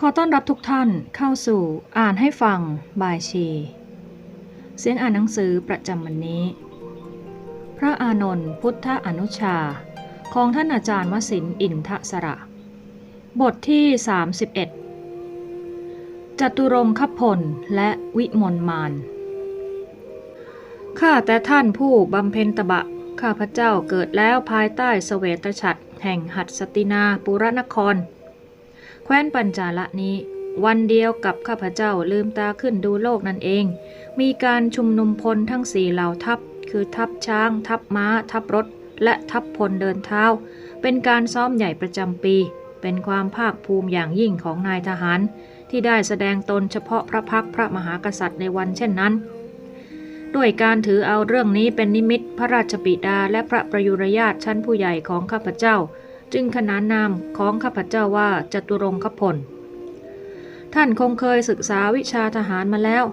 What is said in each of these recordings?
ขอต้อนรับทุกท่านเข้าสู่อ่านให้ฟังบายชี เสียงอ่านหนังสือประจำวันนี้ พระอานนท์พุทธอนุชา ของท่านอาจารย์วสินอินทสระ บทที่ 31จตุรงคพลและวิมลมานข้าแต่ท่านผู้บำเพ็ญตบะ ข้าพเจ้าเกิดแล้วภายใต้เสวตฉัตรแห่งหัดสตินาปุรนคร แคว้นปัญจาละนี้ วันเดียวกับข้าพเจ้าลืมตาขึ้นดูโลกนั่นเอง มีการชุมนุมพลทั้งสี่เหล่าทัพ คือทัพช้าง ทัพม้า ทัพรถ และทัพพลเดินเท้า เป็นการซ้อมใหญ่ประจำปี เป็นความภาคภูมิอย่างยิ่งของนายทหาร ที่ได้แสดงตนเฉพาะพระพักพระมหากษัตริย์ในวันเช่นนั้นด้วยการถือเอาเรื่องนี้เป็นนิมิตพระราชบิดาและพระประยุรญาตชั้นผู้ใหญ่ของข้าพเจ้า จึงขนานนามของข้าพเจ้าว่าจตุรงคพล ท่านคงเคยศึกษาวิชาทหารมาแล้ว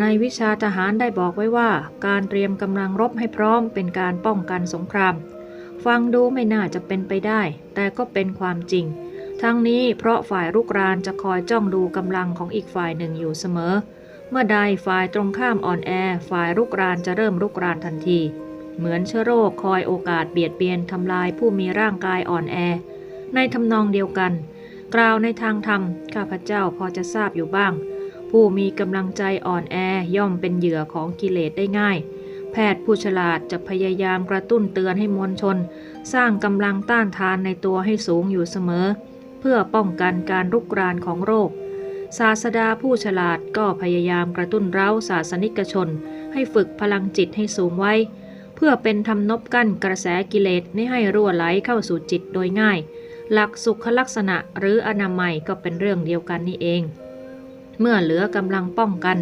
ในวิชาทหารได้บอกไว้ว่า การเตรียมกำลังรบให้พร้อมเป็นการป้องกันสงคราม ฟังดูไม่น่าจะเป็นไปได้ แต่ก็เป็นความจริง ทั้งนี้เพราะฝ่ายรุกรานจะคอยจ้องดูกำลังของอีกฝ่ายหนึ่งอยู่เสมอ เมื่อใดฝ่ายตรงข้ามอ่อนแอ ฝ่ายรุกรานจะเริ่มรุกรานทันที เหมือนเชื้อโรคคอยโอกาสเบียดเบียนทำลายผู้มีร่างกายอ่อนแอ ในทำนองเดียวกัน กล่าวในทางธรรม ข้าพเจ้าพอจะทราบอยู่บ้าง ผู้มีกำลังใจอ่อนแอย่อมเป็นเหยื่อของกิเลสได้ง่าย แพทย์ผู้ฉลาดจะพยายามกระตุ้นเตือนให้มวลชน สร้างกำลังต้านทานในตัวให้สูงอยู่เสมอ เพื่อป้องกันการรุกรานของโรคศาสดาผู้ฉลาดก็พยายามกระตุ้นเร้าศาสนิกชน ให้ฝึกพลังจิตให้สูงไว้ พื่อเป็นทำนบกั้นกระแสกิเลสไม่ให้รั่วไหลเข้าสู่จิตโดยง่าย หลักสุขลักษณะหรืออนามัยก็เป็นเรื่องเดียวกันนี่เอง เมื่อเหลือกำลังป้องกัน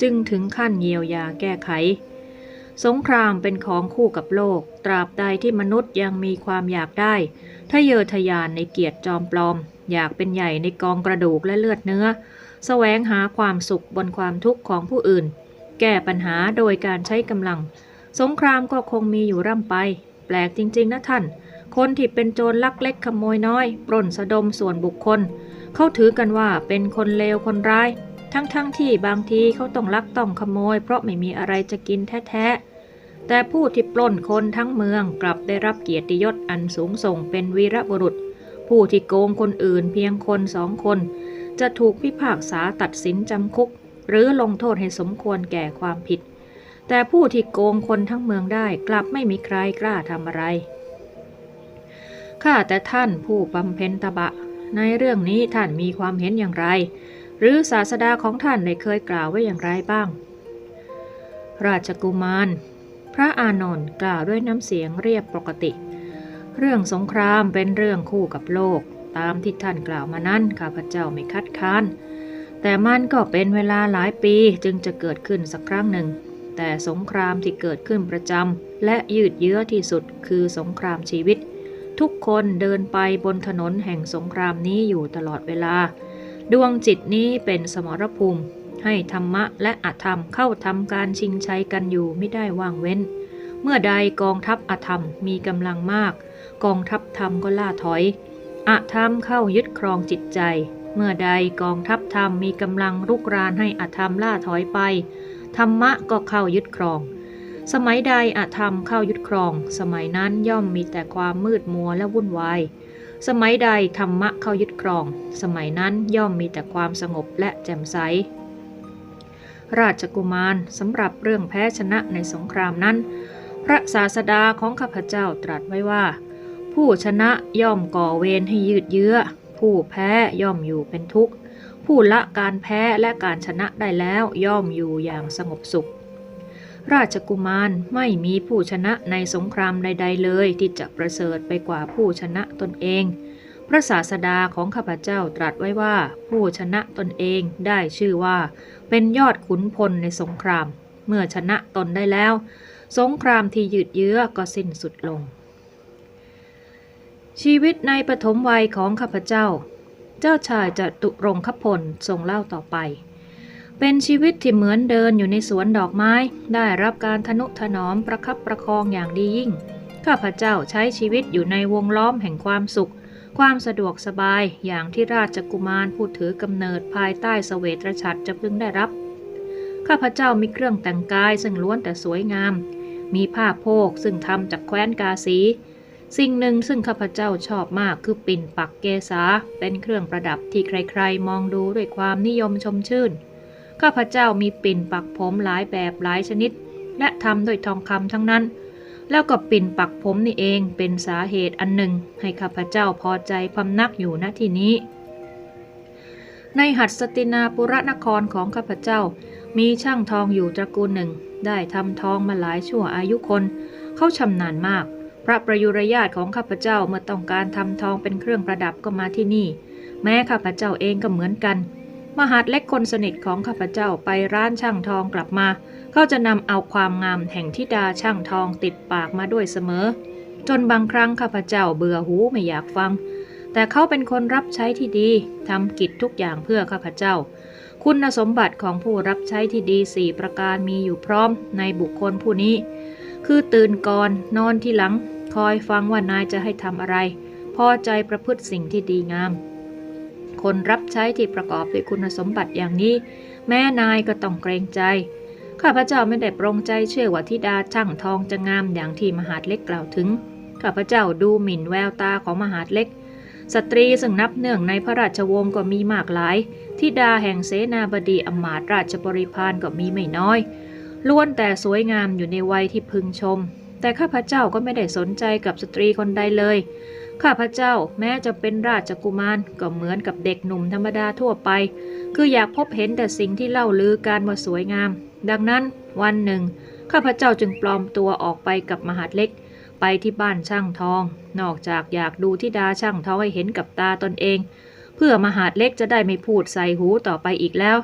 จึงถึงขั้นเยียวยาแก้ไข สงครามเป็นของคู่กับโลก ตราบใดที่มนุษย์ยังมีความอยากได้ทะเยอทะยานในเกียรติจอมปลอม อยากเป็นใหญ่ในกองกระดูกและเลือดเนื้อแสวงหาความสุขบนความทุกข์ของผู้อื่น แก้ปัญหาโดยการใช้กำลัง สงครามก็คงมีอยู่ร่ำไป แปลกจริง ๆ นะท่าน คนที่เป็นโจรลักเล็กขโมยน้อย ปล้นสะดมส่วนบุคคล เขาถือกันว่าเป็นคนเลวคนร้าย ทั้งๆทที่บางทีเขาต้องลักต้องขโมย เพราะไม่มีอะไรจะกินแท้ๆ แต่ผู้ที่ปล้นคนทั้งเมืองกลับได้รับเกียรติยศอันสูงส่งเป็นวีรบุรุษ ผู้ที่โกงคนอื่นเพียงคนสองคน จะถูกพิพากษาตัดสินจำคุก หรือลงโทษให้สมควรแก่ความผิด แต่ผู้ที่โกงคนทั้งเมืองได้กลับไม่มีใครกล้าทำอะไร ข้าแต่ท่านผู้บำเพ็ญตบะ ในเรื่องนี้ท่านมีความเห็นอย่างไร หรือศาสดาของท่านได้เคยกล่าวไว้อย่างไรบ้าง ราชกุมาร พระอานนท์กล่าวด้วยน้ำเสียงเรียบปกติ เรื่องสงครามเป็นเรื่องคู่กับโลก ตามที่ท่านกล่าวมานั้นข้าพเจ้าไม่คัดค้าน แต่มันก็เป็นเวลาหลายปีจึงจะเกิดขึ้นสักครั้งหนึ่ง แต่สงครามที่เกิดขึ้นประจำและยืดเยื้อที่สุดคือสงครามชีวิต ทุกคนเดินไปบนถนนแห่งสงครามนี้อยู่ตลอดเวลา ดวงจิตนี้เป็นสมรภูมิ ให้ธรรมะและอธรรมเข้าทำการชิงชัยกันอยู่ไม่ได้ว่างเว้น เมื่อใดกองทัพอธรรมมีกำลังมาก กองทัพธรรมก็ล่าถอยอธรรมเข้ายึดครองจิตใจ เมื่อใดกองทัพธรรมมีกำลังรุกรานให้อธรรมล่าถอยไป ธรรมะก็เข้ายึดครอง สมัยใดอธรรมเข้ายึดครอง สมัยนั้นย่อมมีแต่ความมืดมัวและวุ่นวาย สมัยใดธรรมะเข้ายึดครอง สมัยนั้นย่อมมีแต่ความสงบและแจ่มใส ราชกุมารสำหรับเรื่องแพ้ชนะในสงครามนั้น พระศาสดาของข้าพเจ้าตรัสไว้ว่า ผู้ชนะย่อมก่อเวรให้ยืดเยื้อ ผู้แพ้ย่อมอยู่เป็นทุกข์ ผู้ละการแพ้และการชนะได้แล้วย่อมอยู่อย่างสงบสุข ราชกุมารไม่มีผู้ชนะในสงครามใด ๆ เลยที่จะประเสริฐไปกว่าผู้ชนะตนเอง พระศาสดาของข้าพเจ้าตรัสไว้ว่า ผู้ชนะตนเองได้ชื่อว่า เป็นยอดขุนพลในสงคราม เมื่อชนะตนได้แล้ว สงครามที่ยืดเยื้อก็สิ้นสุดลงชีวิตในปฐมวัยของข้าพเจ้า เจ้าชายจตุรงคพลทรงเล่าต่อไป เป็นชีวิตที่เหมือนเดินอยู่ในสวนดอกไม้ ได้รับการทนุถนอมประคับประคองอย่างดียิ่ง ข้าพเจ้าใช้ชีวิตอยู่ในวงล้อมแห่งความสุข ความสะดวกสบายอย่างที่ราชกุมารผู้ถือกำเนิดภายใต้เสวตฉัตรจะพึงได้รับ ข้าพเจ้ามีเครื่องแต่งกายซึ่งล้วนแต่สวยงาม มีผ้าโพกซึ่งทำจากแคว้นกาสี สิ่งหนึ่งซึ่งข้าพเจ้าชอบมากคือปิ่นปักเกษาเป็นเครื่องประดับที่ใครๆ มองดูด้วยความนิยมชมชื่น ข้าพเจ้ามีปิ่นปักผมหลายแบบหลายชนิด และทำด้วยทองคำทั้งนั้น แล้วก็ปิ่นปักผมนี่เองเป็นสาเหตุอันหนึ่ง ให้ข้าพเจ้าพอใจพำนักอยู่ณที่นี้ ในหัดสตินาปุระนครของข้าพเจ้า มีช่างทองอยู่ตระกูลหนึ่ง ได้ทำทองมาหลายชั่วอายุคน เขาชำนาญมาก พระประยุรญาติของข้าพเจ้าเมื่อต้องการทำทองเป็นเครื่องประดับก็มาที่นี่ แม้ข้าพเจ้าเองก็เหมือนกัน มหาดเล็กคนสนิทของข้าพเจ้าไปร้านช่างทองกลับมา เขาจะนำเอาความงามแห่งทิดาช่างทองติดปากมาด้วยเสมอ จนบางครั้งข้าพเจ้าเบื่อหูไม่อยากฟัง แต่เขาเป็นคนรับใช้ที่ดีทำกิจทุกอย่างเพื่อข้าพเจ้าคุณสมบัติของผู้รับใช้ที่ดีสี่ประการมีอยู่พร้อมในบุคคลผู้นี้ คือตื่นก่อนนอนที่หลัง คอยฟังว่านายจะให้ทำอะไร พอใจประพฤติสิ่งที่ดีงาม คนรับใช้ที่ประกอบด้วยคุณสมบัติอย่างนี้ แม่นายก็ต้องเกรงใจ ข้าพเจ้าไม่ได้ปรงใจเชื่อว่าธิดาช่างทองจะงามอย่างที่มหาดเล็กกล่าวถึง ข้าพเจ้าดูหมิ่นแววตาของมหาดเล็ก สตรีซึ่งนับเนื่องในพระราชวงศ์ก็มีมากหลาย ธิดาแห่งเสนาบดีอมาตราชบริพารก็มีไม่น้อยล้วนแต่สวยงามอยู่ในวัยที่พึงชม แต่ข้าพเจ้าก็ไม่ได้สนใจกับสตรีคนใดเลย ข้าพเจ้าแม้จะเป็นราชกุมารก็เหมือนกับเด็กหนุ่มธรรมดาทั่วไป คืออยากพบเห็นแต่สิ่งที่เล่าลือการว่าสวยงาม ดังนั้นวันหนึ่ง ข้าพเจ้าจึงปลอมตัวออกไปกับมหาดเล็ก ไปที่บ้านช่างทอง นอกจากอยากดูที่ดาช่างทองให้เห็นกับตาตนเอง เพื่อมหาดเล็กจะได้ไม่พูดใส่หูต่อไปอีกแล้ว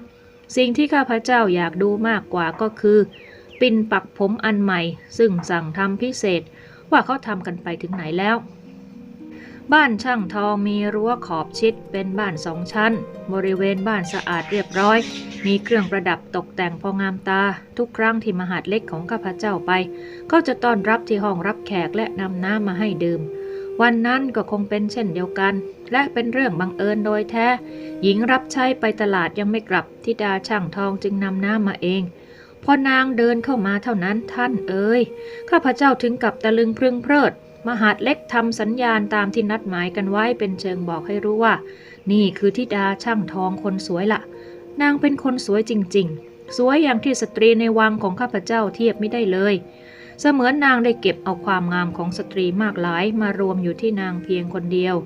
สิ่งที่ข้าพเจ้าอยากดูมากกว่าก็คือ ปิ่นปักผมอันใหม่ ซึ่งสั่งทำพิเศษว่าเขาทำกันไปถึงไหนแล้ว บ้านช่างทองมีรั้วขอบชิดเป็นบ้านสองชั้น บริเวณบ้านสะอาดเรียบร้อย มีเครื่องประดับตกแต่งพองามตา ทุกครั้งที่มหาดเล็กของข้าพเจ้าไป ก็จะต้อนรับที่ห้องรับแขกและนำน้ำมาให้ดื่มวันนั้นก็คงเป็นเช่นเดียวกัน และเป็นเรื่องบังเอิญโดยแท้ หญิงรับใช้ไปตลาดยังไม่กลับทิดาช่างทองจึงนำน้ำมาเอง พอนางเดินเข้ามาเท่านั้นท่านเอ๋ยข้าพเจ้าถึงกับตะลึงพรึงเพลิด มหาดเล็กทำสัญญาณตามที่นัดหมายกันไว้เป็นเชิงบอกให้รู้ว่า นี่คือทิดาช่างทองคนสวยละนางเป็นคนสวยจริง ๆ สวยอย่างที่สตรีในวังของข้าพเจ้าเทียบไม่ได้เลยเสมือนนางได้เก็บเอาความงามของสตรีมากหลายมารวมอยู่ที่นางเพียงคนเดียว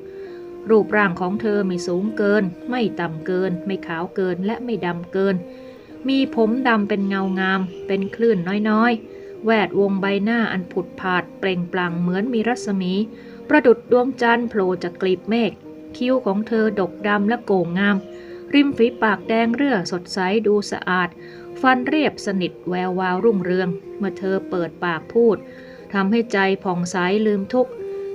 รูปร่างของเธอไม่สูงเกิน ไม่ต่ำเกิน ไม่ขาวเกินและไม่ดำเกิน มีผมดำเป็นเงางาม เป็นคลื่นน้อยๆ แวดวงใบหน้าอันผุดผาด เปล่งปลั่งเหมือนมีรัศมี ประดุดดวงจันทร์โผล่จากกลีบเมฆ คิ้วของเธอดกดำและโก่งงาม ริมฝีปากแดงเรื่อสดใสดูสะอาด ฟันเรียบสนิทแวววาวรุ่งเรือง เมื่อเธอเปิดปากพูดทำให้ใจผ่องใสลืมทุกข์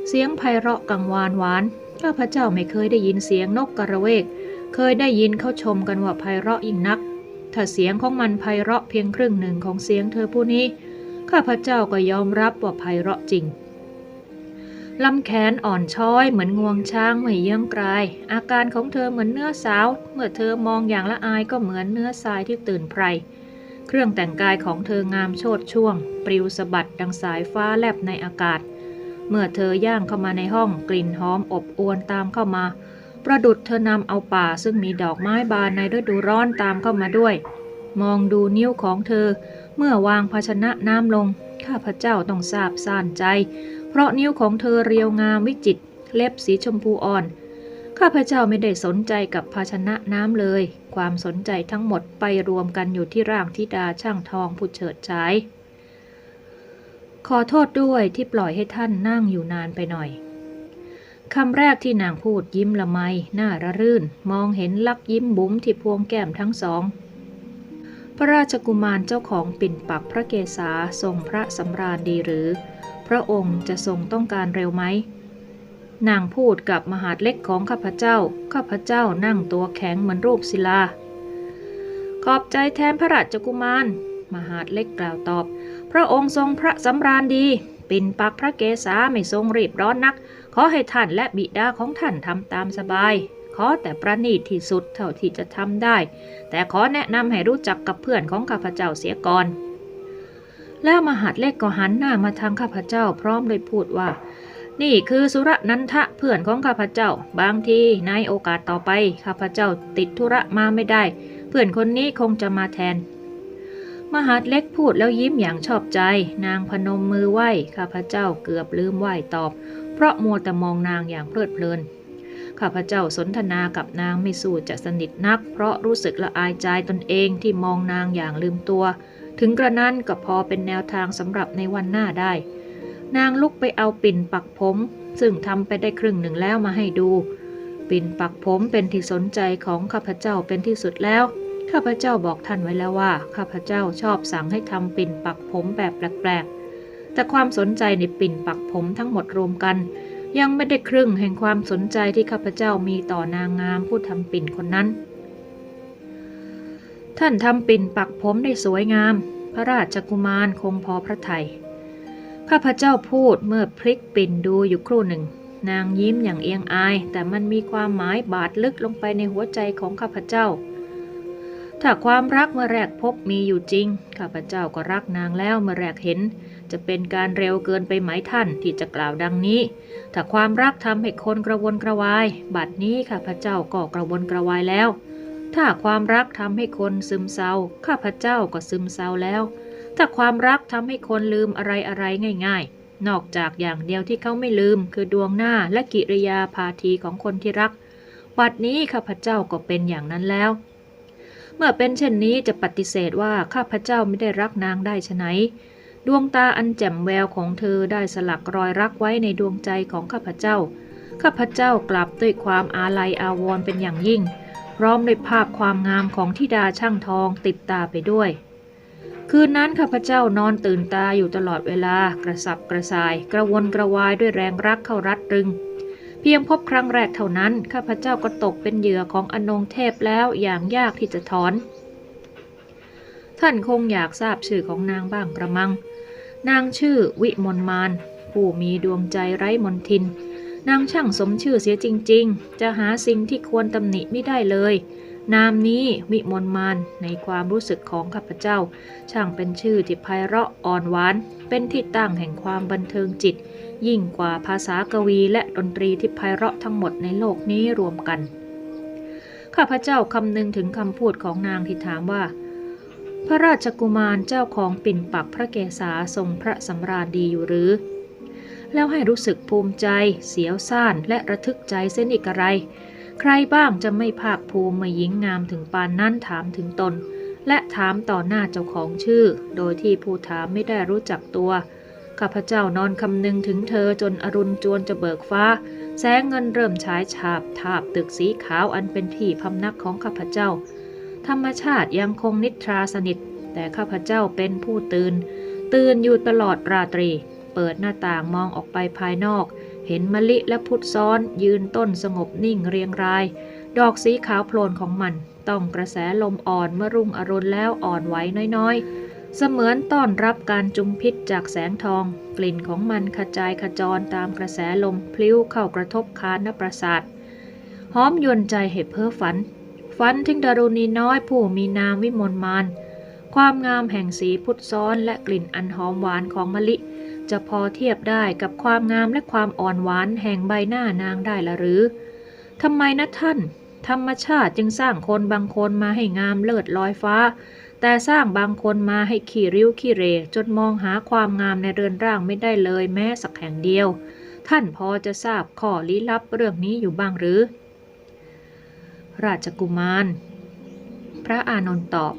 เสียงไพเราะกังวานหวานข้าพเจ้าไม่เคยได้ยินเสียงนกกระเวก เคยได้ยินเขาชมกันว่าไพเราะยิ่งนัก ถ้าเสียงของมันไพเราะเพียงครึ่งหนึ่งของเสียงเธอผู้นี้ ข้าพเจ้าก็ยอมรับว่าไพเราะจริงลำแขนอ่อนช้อยเหมือนงวงช้างไม่เยื้องกลาย อาการของเธอเหมือนเนื้อสาว เมื่อเธอมองอย่างละอายก็เหมือนเนื้อทรายที่ตื่นไพร เครื่องแต่งกายของเธองามโชดช่วง ปลิวสะบัดดังสายฟ้าแลบในอากาศ เมื่อเธอย่างเข้ามาในห้องกลิ่นหอมอบอวนตามเข้ามา ประดุดเธอนำเอาป่าซึ่งมีดอกไม้บานในฤดูร้อนตามเข้ามาด้วย มองดูนิ้วของเธอ เมื่อวางภาชนะน้ำลง ข้าพเจ้าต้องทราบซ่านใจ เพราะนิ้วของเธอเรียวงามวิจิตรเล็บสีชมพูอ่อน ข้าพเจ้าไม่ได้สนใจกับภาชนะน้ำเลย ความสนใจทั้งหมดไปรวมกันอยู่ที่ร่างธิดาช่างทองผู้เฉิดฉายขอโทษด้วยที่ปล่อยให้ท่านนั่งอยู่นานไปหน่อย คำแรกที่นางพูดยิ้มละไมหน้าระรื่น มองเห็นลักยิ้มบุ๋มที่พวงแก้มทั้งสอง พระราชกุมารเจ้าของปิ่นปักพระเกศาทรงพระสำราญดีหรือ พระองค์จะทรงต้องการเร็วไหมนางพูดกับมหาดเล็กของข้าพเจ้า ข้าพเจ้านั่งตัวแข็งเหมือนรูปศิลา ขอบใจแทนพระราชกุมาร มหาดเล็กกล่าวตอบ พระองค์ทรงพระสำราญดี ปิ่นปักพระเกศาไม่ทรงรีบร้อนนัก ขอให้ท่านและบิดาของท่านทำตามสบาย ขอแต่ประณีตที่สุดเท่าที่จะทำได้ แต่ขอแนะนำให้รู้จักกับเพื่อนของข้าพเจ้าเสียก่อน แล้วมหาดเล็กก็หันหน้ามาทางข้าพเจ้าพร้อมเลยพูดว่า นี่คือสุรนันทะเพื่อนของข้าพเจ้า บางทีในโอกาสต่อไปข้าพเจ้าติดธุระมาไม่ได้ เพื่อนคนนี้คงจะมาแทนมหาดเล็กพูดแล้วยิ้มอย่างชอบใจ นางพนมมือไหว้ข้าพเจ้าเกือบลืมไหว้ตอบ เพราะมัวแต่มองนางอย่างเพลิดเพลิน ข้าพเจ้าสนทนากับนางไม่สู้จะสนิทนัก เพราะรู้สึกละอายใจตนเองที่มองนางอย่างลืมตัว ถึงกระนั้นก็พอเป็นแนวทางสำหรับในวันหน้าได้ นางลุกไปเอาปิ่นปักผม ซึ่งทำไปได้ครึ่งหนึ่งแล้วมาให้ดู ปิ่นปักผมเป็นที่สนใจของข้าพเจ้าเป็นที่สุดแล้วข้าพเจ้าบอกท่านไว้แล้วว่า ข้าพเจ้าชอบสั่งให้ทำปิ่นปักผมแบบแปลกๆ แต่ความสนใจในปิ่นปักผมทั้งหมดรวมกัน ยังไม่ได้ครึ่งแห่งความสนใจที่ข้าพเจ้ามีต่อนางงามผู้ทำปิ่นคนนั้น ท่านทำปิ่นปักผมได้สวยงาม พระราชกุมารคงพอพระทยัยข้าพเจ้าพูดเมื่อพลิกปิ่นดูอยู่ครู่หนึ่ง นางยิ้มอย่างเอียงอาย แต่มันมีความหมายบาดลึกลงไปในหัวใจของข้าพเจ้า ถ้าความรักเมื่อแรกพบมีอยู่จริง ข้าพเจ้าก็รักนางแล้วเมื่อแรกเห็น จะเป็นการเร็วเกินไปไหมท่านที่จะกล่าวดังนี้ ถ้าความรักทำให้คนกระวนกระวาย บัดนี้ข้าพเจ้าก็กระวนกระวายแล้ว ถ้าความรักทำให้คนซึมเศร้า ข้าพเจ้าก็ซึมเศร้าแล้ว ถ้าความรักทำให้คนลืมอะไรอะไรง่าย ๆ นอกจากอย่างเดียวที่เขาไม่ลืม คือดวงหน้าและกิริยาพาทีของคนที่รัก บัดนี้ข้าพเจ้าก็เป็นอย่างนั้นแล้วเมื่อเป็นเช่นนี้จะปฏิเสธว่าข้าพเจ้าไม่ได้รักนางได้ฉะไหน ดวงตาอันแจ่มแววของเธอได้สลักรอยรักไว้ในดวงใจของข้าพเจ้า ข้าพเจ้ากลับด้วยความอาลัยอาวรณ์เป็นอย่างยิ่ง พร้อมด้วยภาพความงามของธิดาช่างทองติดตาไปด้วย คืนนั้นข้าพเจ้านอนตื่นตาอยู่ตลอดเวลากระสับกระส่าย กระวนกระวายด้วยแรงรักเข้ารัดรึง เพียงพบครั้งแรกเท่านั้น ข้าพเจ้าก็ตกเป็นเหยื่อของอนงเทพแล้วอย่างยากที่จะถอน ท่านคงอยากทราบชื่อของนางบ้างกระมัง นางชื่อวิมลมาน ผู้มีดวงใจไร้มนทิน นางช่างสมชื่อเสียจริง ๆ จะหาสิ่งที่ควรตำหนิไม่ได้เลย นามนี้วิมลมานในความรู้สึกของข้าพเจ้า ช่างเป็นชื่อที่ไพเราะอ่อนหวาน เป็นที่ตั้งแห่งความบันเทิงจิต ยิ่งกว่าภาษากวีและดนตรีที่ไพเราะทั้งหมดในโลกนี้รวมกัน ข้าพเจ้าคำนึงถึงคำพูดของนางที่ถามว่า พระราชกุมารเจ้าของปิ่นปักพระเกศาทรงพระสำราญดีอยู่หรือ แล้วให้รู้สึกภูมิใจ เสียวซ่านและระทึกใจเส้นอีกอะไร ใครบ้างจะไม่ภาคภูมิมาหญิงงามถึงปานนั้นถามถึงตน และถามต่อหน้าเจ้าของชื่อ โดยที่ผู้ถามไม่ได้รู้จักตัวข้าพเจ้านอนคำนึงถึงเธอจนอรุณจวนจะเบิกฟ้า แสงเงินเริ่มฉายฉาบทาบตึกสีขาวอันเป็นที่พำนักของข้าพเจ้า ธรรมชาติยังคงนิทราสนิท แต่ข้าพเจ้าเป็นผู้ตื่น ตื่นอยู่ตลอดราตรี เปิดหน้าต่างมองออกไปภายนอก เห็นมะลิและพุทธซ้อนยืนต้นสงบนิ่งเรียงราย ดอกสีขาวโพลนของมัน ต้องกระแสลมอ่อนเมื่อรุ่งอรุณแล้วอ่อนไหวน้อยๆ เสมือนต้อนรับการจุมพิษจากแสงทอง กลิ่นของมันขจายขจรตามกระแสลมพลิ้วเข้ากระทบคานนประสาทหอมยวนใจให้เพ้อฝัน ฝันถึงดารุณีน้อยผู้มีนามวิมลมาน ความงามแห่งสีพุทธซ้อนและกลิ่นอันหอมหวานของมะลิ จะพอเทียบได้กับความงามและความอ่อนหวานแห่งใบหน้านางได้ละหรือทำไมนะท่าน ธรรมชาติจึงสร้างคนบางคนมาให้งามเลิศลอยฟ้า แต่สร้างบางคนมาให้ขี่ริ้วขี่เรจนมองหาความงามในเรือนร่างไม่ได้เลยแม้สักแห่งเดียว ท่านพอจะทราบข้อลี้ลับเรื่องนี้อยู่บ้างหรือ ราชกุมาร พระอานนท์ตอบ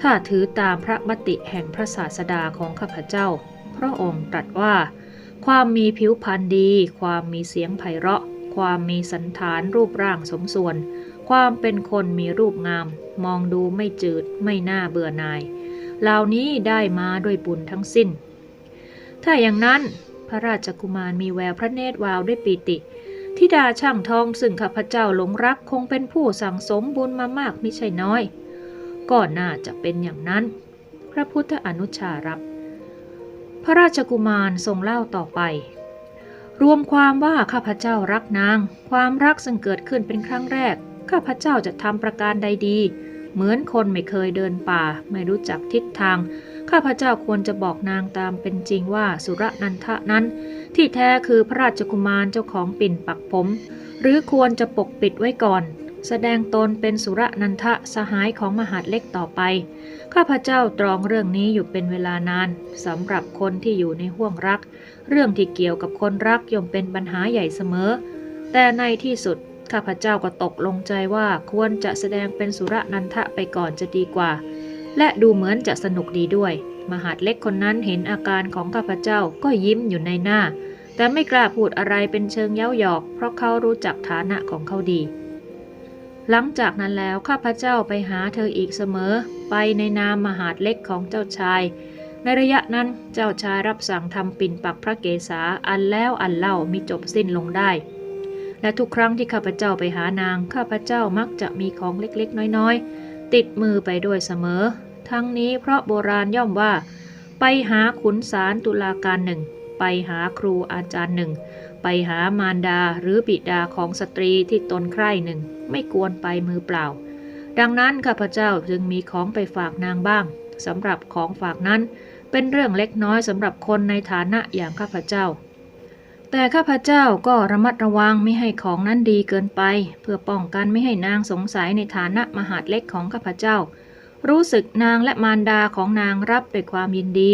ถ้าถือตามพระมติแห่งพระศาสดาของข้าพเจ้า พระองค์ตรัสว่า ความมีผิวพรรณดี ความมีเสียงไพเราะ ความมีสันฐานรูปร่างสมส่วน ความเป็นคนมีรูปงาม มองดูไม่จืด ไม่น่าเบื่อนาย เหล่านี้ได้มาด้วยบุญทั้งสิ้น ถ้าอย่างนั้นพระราชกุมารมีแววพระเนตรวาวด้วยปีติ ทิดาช่างทองซึ่งข้าพเจ้าหลงรักคงเป็นผู้สั่งสมบุญมามากไมิใช่น้อย ก็น่าจะเป็นอย่างนั้น พระพุทธอนุชารับ พระราชกุมารทรงเล่าต่อไป รวมความว่าข้าพเจ้ารักนาง ความรักซึ่งเกิดขึ้นเป็นครั้งแรก ข้าพเจ้าจะทำประการใดดี เหมือนคนไม่เคยเดินป่า ไม่รู้จักทิศทาง ข้าพเจ้าควรจะบอกนางตามเป็นจริงว่าสุรนันทะนั้น ที่แท้คือพระราชกุมารเจ้าของปิ่นปักผม หรือควรจะปกปิดไว้ก่อน แสดงตนเป็นสุรนันทะสหายของมหาดเล็กต่อไป ข้าพเจ้าตรองเรื่องนี้อยู่เป็นเวลานานสำหรับคนที่อยู่ในห่วงรัก เรื่องที่เกี่ยวกับคนรักย่อมเป็นปัญหาใหญ่เสมอ แต่ในที่สุดข้าพเจ้าก็ตกลงใจว่าควรจะแสดงเป็นสุรนันทะไปก่อนจะดีกว่า และดูเหมือนจะสนุกดีด้วย มหาดเล็กคนนั้นเห็นอาการของข้าพเจ้าก็ยิ้มอยู่ในหน้า แต่ไม่กล้าพูดอะไรเป็นเชิงเย้าหยอก เพราะเขารู้จักฐานะของเขาดี หลังจากนั้นแล้วข้าพเจ้าไปหาเธออีกเสมอ ไปในนามมหาดเล็กของเจ้าชาย ในระยะนั้นเจ้าชายรับสั่งทำปิ่นปักพระเกศาอันแล้วอันเล่ามีจบสิ้นลงได้และทุกครั้งที่ข้าพเจ้าไปหานาง ข้าพเจ้ามักจะมีของเล็กๆ น้อยๆ ติดมือไปด้วยเสมอ ทั้งนี้เพราะโบราณย่อมว่า ไปหาขุนศาลตุลาการหนึ่ง ไปหาครูอาจารย์หนึ่ง ไปหามารดาหรือบิดาของสตรีที่ตนใคร่หนึ่ง ไม่ควรไปมือเปล่า ดังนั้นข้าพเจ้าจึงมีของไปฝากนางบ้างสำหรับของฝากนั้น เป็นเรื่องเล็กน้อยสำหรับคนในฐานะอย่างข้าพเจ้าแต่ข้าพเจ้าก็ระมัดระวังไม่ให้ของนั้นดีเกินไป เพื่อป้องกันไม่ให้นางสงสัยในฐานะมหาดเล็กของข้าพเจ้า รู้สึกนางและมารดาของนางรับด้วยความยินดี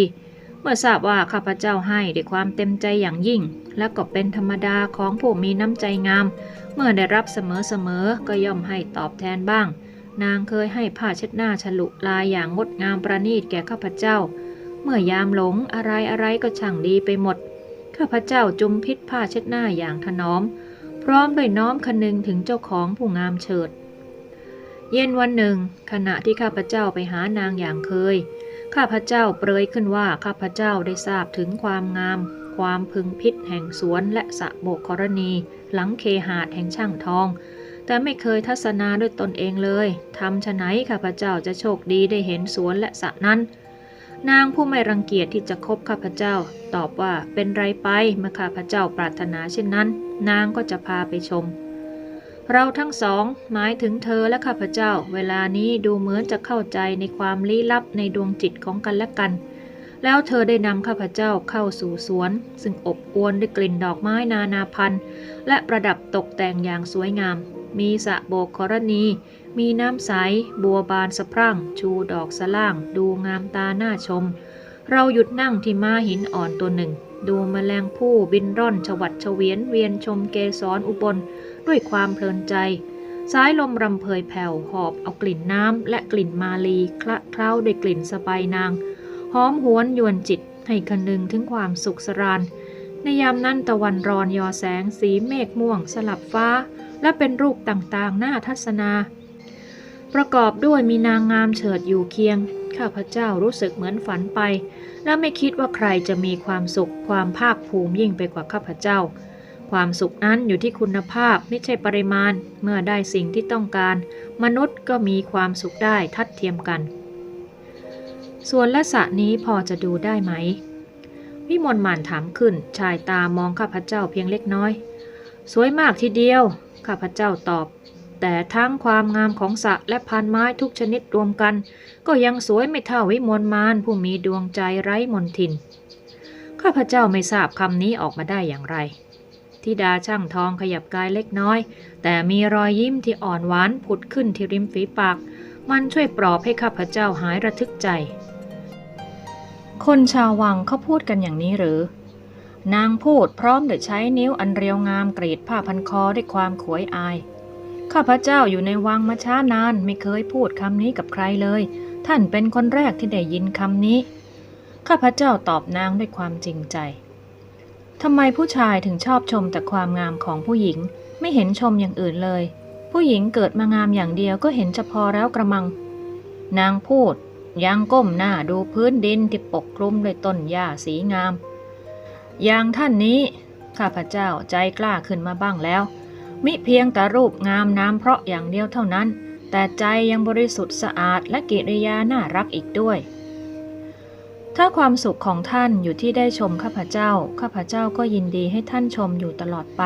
เมื่อทราบว่าข้าพเจ้าให้ด้วยความเต็มใจอย่างยิ่ง และก็เป็นธรรมดาของผู้มีน้ำใจงาม เมื่อได้รับเสมอๆก็ย่อมให้ตอบแทนบ้าง นางเคยให้ผ้าเช็ดหน้าฉลุลายอย่างงดงามประณีตแก่ข้าพเจ้า เมื่อยามหลงอะไรอะไรก็ช่างดีไปหมด ข้าพเจ้าจุมพิษผ้าเช็ดหน้าอย่างถนอม พร้อมด้วยน้อมคนึงถึงเจ้าของผู้งามเฉิด เย็นวันหนึ่ง ขณะที่ข้าพเจ้าไปหานางอย่างเคย ข้าพเจ้าเปรยขึ้นว่าข้าพเจ้าได้ทราบถึงความงาม ความพึงพิษแห่งสวนและสะโบกกรณี หลังเคหาดแห่งช่างทอง แต่ไม่เคยทัศนาด้วยตนเองเลยทำฉะไหนข้าพเจ้าจะโชคดีได้เห็นสวนและสะนั้นนางผู้ไม่รังเกียจที่จะคบข้าพเจ้า ตอบว่าเป็นไรไปเมื่อข้าพเจ้าปรารถนาเช่นนั้น นางก็จะพาไปชม เราทั้งสองหมายถึงเธอและข้าพเจ้า เวลานี้ดูเหมือนจะเข้าใจในความลี้ลับในดวงจิตของกันและกัน แล้วเธอได้นำข้าพเจ้าเข้าสู่สวน ซึ่งอบอวลด้วยกลิ่นดอกไม้นานาพันธุ์ และประดับตกแต่งอย่างสวยงาม มีสระโบกกรณี มีน้ำใส บัวบานสะพรั่ง ชูดอกสล่าง ดูงามตาหน่าชม เราหยุดนั่งที่ม้าหินอ่อนตัวหนึ่ง ดูแมลงผู้บินร่อนฉวัดเฉวียนเวียนชมเกสรอุบลด้วยความเพลินใจ สายลมรำเพยแผ่วหอบเอากลิ่นน้ำและกลิ่นมาลีคละเคล้าด้วยกลิ่นสบายนาง หอมหวนยวนจิตให้คนึงถึงความสุขสรานในยามนั้นตะวันรอนยอแสงสีเมฆม่วงสลับฟ้า และเป็นรูปต่างๆหน้าทัศนา ประกอบด้วยมีนางงามเฉิดอยู่เคียง ข้าพเจ้ารู้สึกเหมือนฝันไป และไม่คิดว่าใครจะมีความสุขความภาคภูมิยิ่งไปกว่าข้าพเจ้า ความสุขนั้นอยู่ที่คุณภาพไม่ใช่ปริมาณ เมื่อได้สิ่งที่ต้องการ มนุษย์ก็มีความสุขได้ทัดเทียมกัน ส่วนละสะนี้พอจะดูได้ไหม วิมลหมานถามขึ้น ชายตามองข้าพเจ้าเพียงเล็กน้อย สวยมากทีเดียว ข้าพเจ้าตอบ แต่ทั้งความงามของสระและพันไม้ทุกชนิดรวมกัน ก็ยังสวยไม่เท่าวิมลมานผู้มีดวงใจไร้มนทิน ข้าพเจ้าไม่ทราบคำนี้ออกมาได้อย่างไรธิดาช่างทองขยับกายเล็กน้อย แต่มีรอยยิ้มที่อ่อนหวานผุดขึ้นที่ริมฝีปาก มันช่วยปลอบให้ข้าพเจ้าหายระทึกใจ คนชาววังเขาพูดกันอย่างนี้หรือนางพูดพร้อมเดยใช้นิ้วอันเรียวงามกรีดผ้าพันคอด้วยความขวยอาย ข้าพเจ้าอยู่ในวังมาช้านานไม่เคยพูดคำนี้กับใครเลย ท่านเป็นคนแรกที่ได้ยินคำนี้ ข้าพเจ้าตอบนางด้วยความจริงใจทำไมผู้ชายถึงชอบชมแต่ความงามของผู้หญิง ไม่เห็นชมอย่างอื่นเลย ผู้หญิงเกิดมางามอย่างเดียวก็เห็นจะพอแล้วกระมัง นางพูดยังก้มหน้าดูพื้นดินที่ปกคลุมด้วยต้นหญ้าสีงาม อย่างท่านนี้ ข้าพเจ้าใจกล้าขึ้นมาบ้างแล้ว มิเพียงแต่รูปงามน้ำเพราะอย่างเดียวเท่านั้น แต่ใจยังบริสุทธิ์สะอาดและกิริยาน่ารักอีกด้วย ถ้าความสุขของท่านอยู่ที่ได้ชมข้าพเจ้า ข้าพเจ้าก็ยินดีให้ท่านชมอยู่ตลอดไป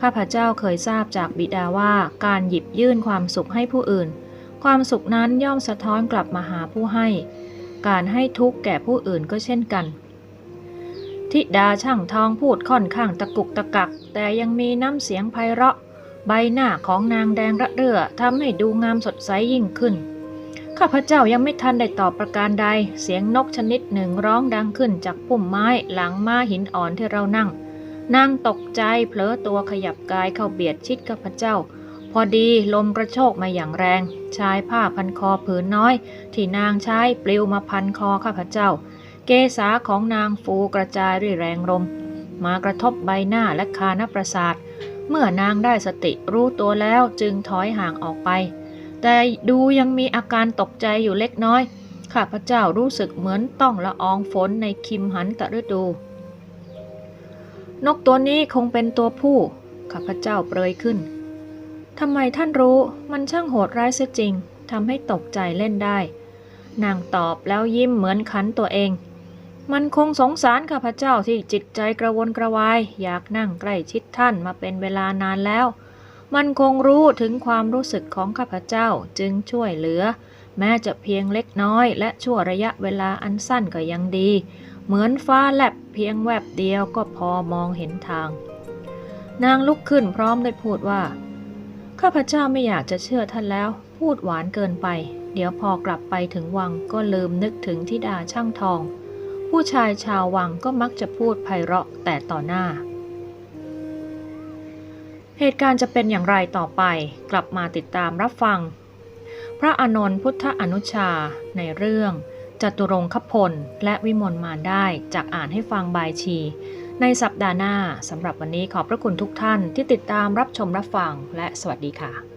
ข้าพเจ้าเคยทราบจากบิดาว่าการหยิบยื่นความสุขให้ผู้อื่น ความสุขนั้นย่อมสะท้อนกลับมาหาผู้ให้ การให้ทุกข์แก่ผู้อื่นก็เช่นกัน ทิดาช่างทองพูดค่อนข้างตะกุกตะกัก แต่ยังมีน้ำเสียงไพเราะ ใบหน้าของนางแดงระเรื่อทำให้ดูงามสดใสยิ่งขึ้น ข้าพเจ้ายังไม่ทันได้ตอบประการใด เสียงนกชนิดหนึ่งร้องดังขึ้นจากพุ่มไม้หลังม้าหินอ่อนที่เรานั่ง นางตกใจเผลอตัวขยับกายเข้าเบียดชิดข้าพเจ้า พอดีลมกระโชกมาอย่างแรง ชายผ้าพันคอผืนน้อย ที่นางใช้ปลิวมาพันคอข้าพเจ้า เกษาของนางฟูกระจายด้วยแรงลมมากระทบใบหน้าและคานประสาท เมื่อนางได้สติรู้ตัวแล้วจึงถอยห่างออกไป แต่ดูยังมีอาการตกใจอยู่เล็กน้อย ข้าพเจ้ารู้สึกเหมือนต้องละอองฝนในคิมหันตะฤดู นกตัวนี้คงเป็นตัวผู้ ข้าพเจ้าเปรยขึ้นทำไมท่านรู้มันช่างโหดร้ายเสียจริงทำให้ตกใจเล่นได้ นางตอบแล้วยิ้มเหมือนขันตัวเอง มันคงสงสารข้าพเจ้าที่จิตใจกระวนกระวาย อยากนั่งใกล้ชิดท่านมาเป็นเวลานานแล้ว มันคงรู้ถึงความรู้สึกของข้าพเจ้าจึงช่วยเหลือ แม้จะเพียงเล็กน้อยและชั่วระยะเวลาอันสั้นก็ยังดี เหมือนฟ้าแลบเพียงแวบเดียวก็พอมองเห็นทาง นางลุกขึ้นพร้อมได้พูดว่า ข้าพเจ้าไม่อยากจะเชื่อท่านแล้ว พูดหวานเกินไป เดี๋ยวพอกลับไปถึงวังก็ลืมนึกถึงทิดาช่างทอง ผู้ชายชาววังก็มักจะพูดไพเราะแต่ต่อหน้า เหตุการณ์จะเป็นอย่างไรต่อไปกลับมาติดตามรับฟัง พระอานนท์พุทธอนุชาในเรื่องจตุรงคพล และวิมลมาได้จากอ่านให้ฟังบายชี ในสัปดาห์หน้าสำหรับวันนี้ขอบพระคุณทุกท่านที่ติดตามรับชมรับฟังและสวัสดีค่ะ